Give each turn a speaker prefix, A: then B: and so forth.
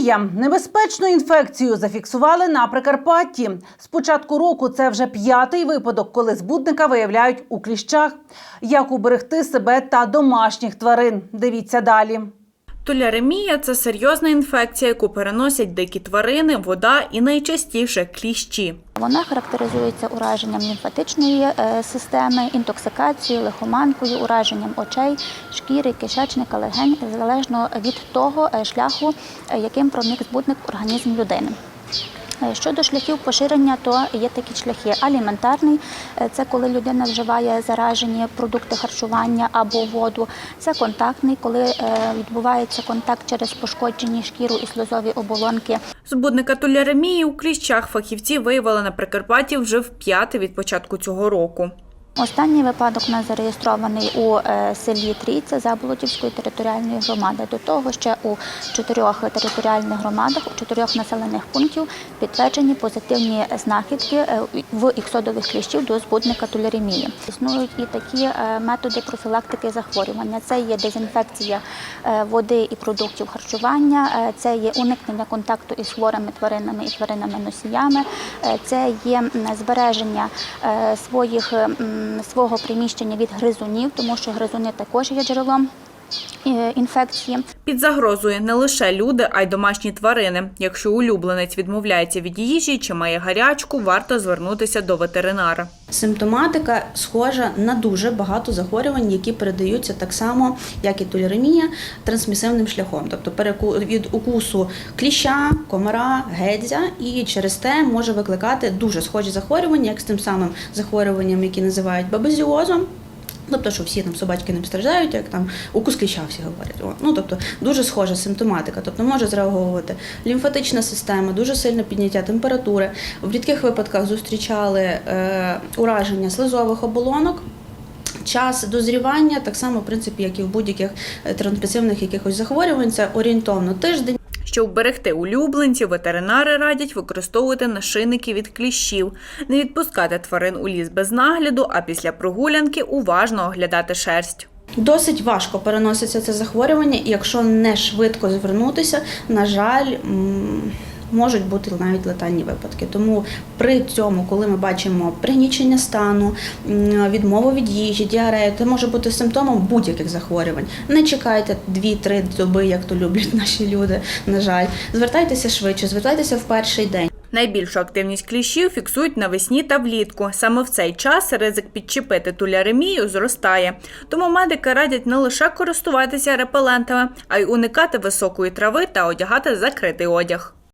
A: Туляремія небезпечну інфекцію зафіксували на Прикарпатті. З початку року це вже п'ятий випадок, коли збудника виявляють у кліщах. Як уберегти себе та домашніх тварин? Дивіться далі.
B: Туляремія це серйозна інфекція, яку переносять дикі тварини, вода і найчастіше кліщі.
C: Вона характеризується ураженням лімфатичної е, системи, інтоксикацією, лихоманкою, ураженням очей, шкіри, кишечника, легень, залежно від того е, шляху, е, яким проник збутник організм людини. Е, Щодо шляхів поширення, то є такі шляхи. Аліментарний е, це коли людина вживає заражені продукти харчування або воду. Це контактний, коли е, відбувається контакт через пошкоджені шкіру і сльозові оболонки.
B: Збудника туляремії у кліщах фахівці виявили на Прикарпатті вже вп'яте від початку цього року.
C: Останній випадок у нас зареєстрований у е, селі Трійця Заболотівської територіальної громади. До того ще у чотирьох територіальних громадах, у чотирьох населених пунктів підтверджені позитивні знахідки е, в іксодових кліщів до збудника туляремії. Існують і такі е, методи профілактики захворювання. Це є дезінфекція води і продуктів харчування, це є уникнення контакту із хворими тваринами і тваринами-носіями, е, це є збереження своїх свого приміщення від гризунів, тому що гризуни також є джерелом інфекції.
B: Під загрозою не лише люди, а й домашні тварини. Якщо улюбленець відмовляється від їжі чи має гарячку, варто звернутися до ветеринара.
D: Симптоматика схожа на дуже багато захворювань, які передаються так само, як і толеремія, трансмісивним шляхом, тобто від укусу кліща, комара, гедзя, і через те може викликати дуже схожі захворювання, як з тим самим захворюванням, які називають бабезіозом. Тобто, що всі там собачки не страждають, як там укус кліща всі говорять. Ну тобто дуже схожа симптоматика, тобто може зреагувати лімфатична система, дуже сильне підняття температури. В рідких випадках зустрічали е, ураження слизових оболонок. Час дозрівання, так само, в принципі, як і в будь-яких е, трансмісивних якихось захворювань, це орієнтовно тиждень.
B: Щоб вберегти улюбленців, ветеринари радять використовувати нашийники від кліщів, не відпускати тварин у ліс без нагляду, а після прогулянки уважно оглядати шерсть.
D: Досить важко переноситься це захворювання, і якщо не швидко звернутися, на жаль, можуть бути навіть летальні випадки. Тому при цьому, коли ми бачимо пригнічення стану, відмову від їжі, діарею, це може бути симптомом будь-яких захворювань. Не чекайте 2-3 доби, як то люблять наші люди. На жаль, звертайтеся швидше, звертайтеся в перший день.
B: Найбільшу активність кліщів фіксують навесні та влітку. Саме в цей час ризик підчепити туляремію зростає. Тому медики радять не лише користуватися репелентами, а й уникати високої трави та одягати закритий одяг.